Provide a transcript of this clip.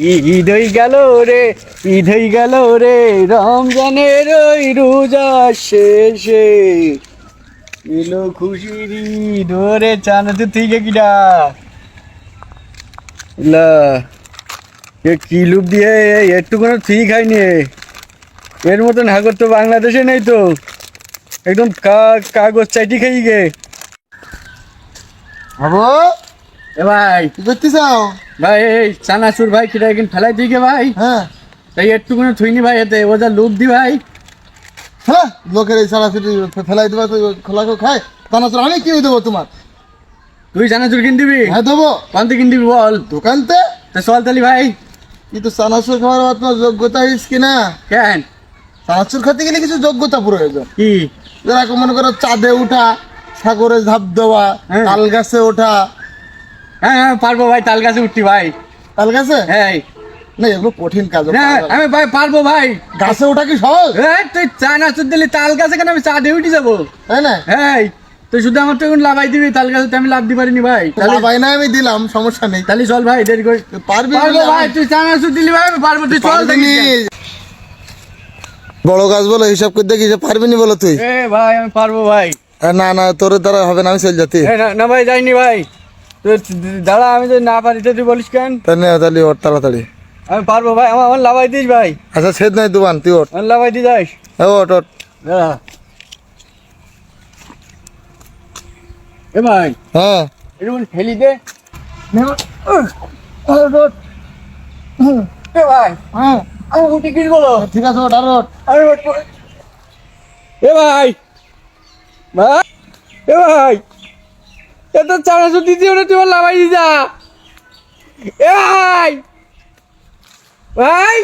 ঈদ হই গেল রে ঈদ হই গেল রে, রমজানের ওই রোজা শেষে। এলো খুশির ঈদ, ওরে চানা তো থেকে কিডা? লা, এ কি লুপ দিয়ে একটু কোনো ঠিক হয়নি এর মতন হাগর তো বাংলাদেশে নেই তো। একদম কা- কাগজ চাইটি খাই গে। বাবু? এ ভাই। কি করতেছ ভাই এই চানাচুর ভাই কিটা ফেলাই ভাই। হ্যাঁ। তাই একটু কোনো থুইনি ভাই এতে ও যা লুপ দি ভাই। হ্যাঁ লোকের এই ফেলাই দেবা তো খোলা খায়। আমি দেবো তোমার? তুই চানাচুর কিন দিবি? হ্যাঁ দেবো। কোনতে কিন দিবি বল? দোকানতে? তো চল তালি ভাই। কিন্তু চানাচুর খাওয়ার আপনার যোগ্যতা হইস কি না কেন? চানাচুর খেতে গেলে কিছু যোগ্যতা প্রয়োজন। কি? মনে করো চাঁদে ওঠা সাগরে ঝাঁপ দেওয়া হ্যাঁ। তাল গাছে ওঠা হ্যাঁ হ্যাঁ পারব ভাই তাল গাছে উঠতি ভাই। তাল গাছে হ্যাঁ। না এগুলো কঠিন কাজ না আমি ভাই পারব ভাই। গাছে ওঠা কি সহজ? এই তুই চানাচুর দিলি তাল গাছে কেন আমি চা দিয়ে উঠি যাব? তাই না? হ্যাঁ। তুই শুধু আমার তো এখন লাভাই দিবি তাল গাছে তো আমি লাভ দিতে পারিনি ভাই। তাহলে ভাই না আমি দিলাম সমস্যা নেই। তাহলে চল ভাই দেরি করে পারবি পারব ভাই তুই চানাচুর দিলি ভাই আমি পারব তুই চল দেখি। বড় গাছ বলো হিসাব করে দেখি যে পারবি নি বলো তুই। এ ভাই আমি পারব ভাই। না না তোর দ্বারা হবে না আমি চল যাতি না না ভাই যাইনি ভাই। দাঁড়া আমি যদি না পারি তুই বলিস কেন? তাহলে তাহলে ওর তাড়াতাড়ি। আমি পারব ভাই আমার আমার লাভাই দিস ভাই। আচ্ছা ছেদ নাই দুবান তুই ওর আমার লাভাই দিয়ে যাস। এ ওট ওট এ ভাই হ্যাঁ। এরকম ঠেলি দে। এ ভাই হ্যাঁ। আমি উঠে বলো। ঠিক আছে ওট আমি এ ভাই ভাই এ ভাই। এ তো চারশো দিতে হলে তোমার লাভাই যা এ ভাই ভাই